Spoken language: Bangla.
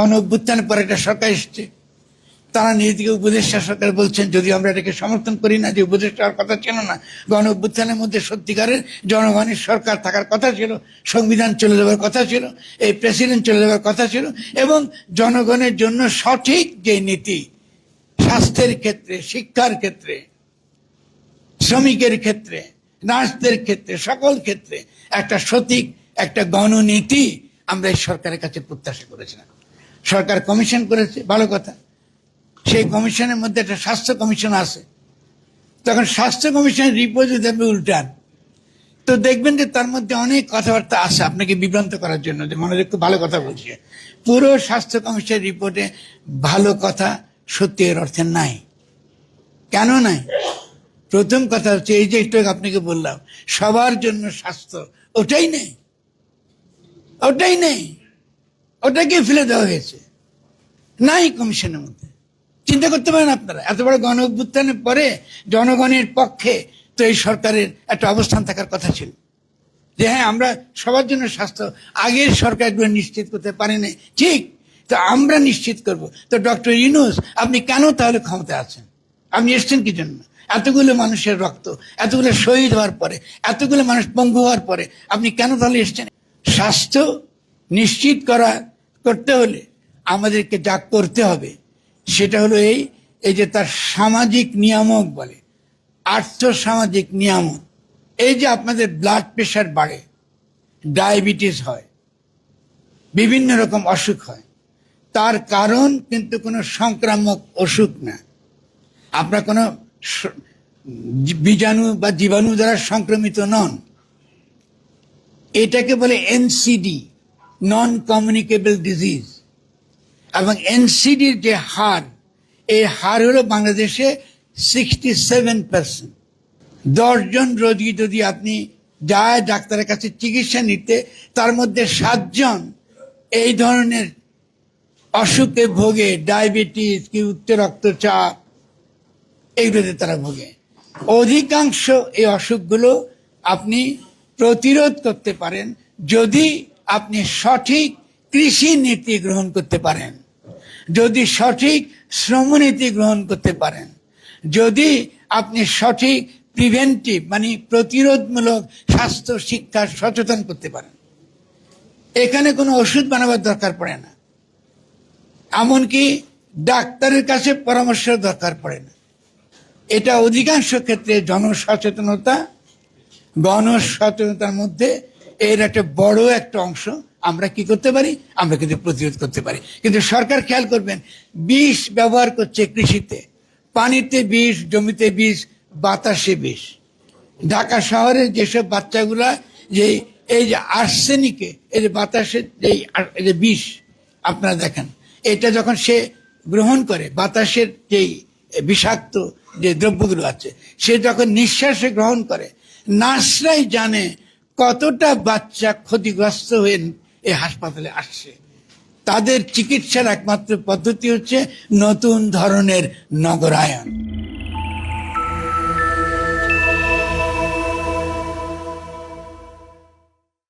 গণ অভ্যুত্থানের পর একটা সরকার এসছে। তারা নিজেদিকে উপদেষ্টা সরকার বলছেন, যদি আমরা এটাকে সমর্থন করি না, যে উপদেষ্টা হওয়ার কথা ছিল না, গণ অভ্যুত্থানের মধ্যে সত্যিকারের জনগণের সরকার থাকার কথা ছিল, সংবিধান চলে যাওয়ার কথা ছিল, এই প্রেসিডেন্ট চলে যাওয়ার কথা ছিল, এবং জনগণের জন্য সঠিক যে নীতি, স্বাস্থ্যের ক্ষেত্রে, শিক্ষার ক্ষেত্রে, শ্রমিকের ক্ষেত্রে, নার্সদের ক্ষেত্রে, সকল ক্ষেত্রে একটা সঠিক, একটা গণনীতি আমরা এই সরকারের কাছে প্রত্যাশা করেছিলাম। সরকার কমিশন করেছে, ভালো কথা। সেই কমিশনের মধ্যে একটা স্বাস্থ্য কমিশন আছে। তখন স্বাস্থ্য কমিশনের রিপোর্ট যদি আপনি উল্টান, তো দেখবেন যে তার মধ্যে অনেক কথাবার্তা আছে আপনাকে বিভ্রান্ত করার জন্য, যে মনে একটু ভালো কথা বলছে। পুরো স্বাস্থ্য কমিশনের রিপোর্টে ভালো কথা সত্যি এর অর্থে নাই। কেন নাই? প্রথম কথা হচ্ছে, এই যে একটু আপনাকে বললাম, সবার জন্য স্বাস্থ্য, ওটাই নেই। ওটাই নেই। ওটাকে ফেলে দেওয়া হয়েছে। নাই কমিশনের মধ্যে। চিন্তা করতে পারেন আপনারা, এত বড় গণ অভ্যুত্থানের পরে জনগণের পক্ষে তো এই সরকারের একটা অবস্থান থাকার কথা ছিল। যে হ্যাঁ আমরা সবার জন্য স্বাস্থ্য, আগের সরকার এগুলো নিশ্চিত করতে পারেনি ঠিক, তো আমরা নিশ্চিত করব। তো ডক্টর ইউনুস, আপনি কেন তাহলে ক্ষমতা আছেন? আপনি এসছেন কি জন্য? এতগুলো মানুষের রক্ত, এতগুলো শহীদ হওয়ার পরে, এতগুলো মানুষ পঙ্গু হওয়ার পরে, আপনি কেন তাহলে এসছেন? স্বাস্থ্য নিশ্চিত করা করতে হলে আমাদেরকে যা করতে হবে, সেটা হলো এই এই যে তার সামাজিক নিয়ামক বলে আর্থ সামাজিক নিয়ামক। এই যে আপনাদের ব্লাড প্রেশার বাড়ে ডায়াবেটিস হয়, বিভিন্ন রকম অসুখ হয়, তার কারণ কিন্তু কোনো সংক্রামক অসুখ না। আপনার কোনো বীজাণু বা জীবাণু দ্বারা সংক্রমিত নন। এটাকে বলে এনসিডি নন কমিউনিকেবল ডিজিজ এবং এনসিডির যে হার এই হার হলো বাংলাদেশে সিক্সটি সেভেন পার্সেন্ট দশজন রোগী যদি আপনি যায় ডাক্তারের কাছে চিকিৎসা নিতে, তার মধ্যে সাতজন এই ধরনের অসুখে ভোগে, ডায়াবেটিস, কি উচ্চ রক্তচাপ, এইগুলোতে তারা ভোগে। অধিকাংশ এই অসুখগুলো আপনি প্রতিরোধ করতে পারেন যদি আপনি সঠিক কৃষি নীতি গ্রহণ করতে পারেন। যদি সঠিক শ্রমনীতি গ্রহণ করতে পারেন। যদি আপনি সঠিক প্রিভেন্টিভ মানে প্রতিরোধমূলক স্বাস্থ্য, শিক্ষা সচেতন করতে পারেন। এখানে কোনো ওষুধ বানাবার দরকার পড়ে না। এমনকি ডাক্তারের কাছে পরামর্শ দরকার পড়ে না। এটা অধিকাংশ ক্ষেত্রে জনসচেতনতা, গণসচেতনতার মধ্যে এর একটা বড় একটা অংশ আমরা কি করতে পারি? আমরা কিন্তু প্রতিরোধ করতে পারি। কিন্তু সরকার খেয়াল করবেন, বিষ ব্যবহার করছে কৃষিতে। পানিতে বিষ, জমিতে বিষ, বাতাসে বিষ। ঢাকা শহরের যেসব বাচ্চাগুলা, যে এই যে আর্সেনিকে, এই যে বাতাসের যে বিষ, আপনারা দেখেন, এটা যখন সে গ্রহণ করে, বাতাসের যেই বিষাক্ত যে দ্রব্যগুলো আছে, সে যখন নিঃশ্বাসে গ্রহণ করে, নার্সরাই জানে কতটা বাচ্চা ক্ষতিগ্রস্ত হয়ে এই হাসপাতালে আসছে? তাদের চিকিৎসার একমাত্র পদ্ধতি হচ্ছে নতুন ধরনের নগরায়ন।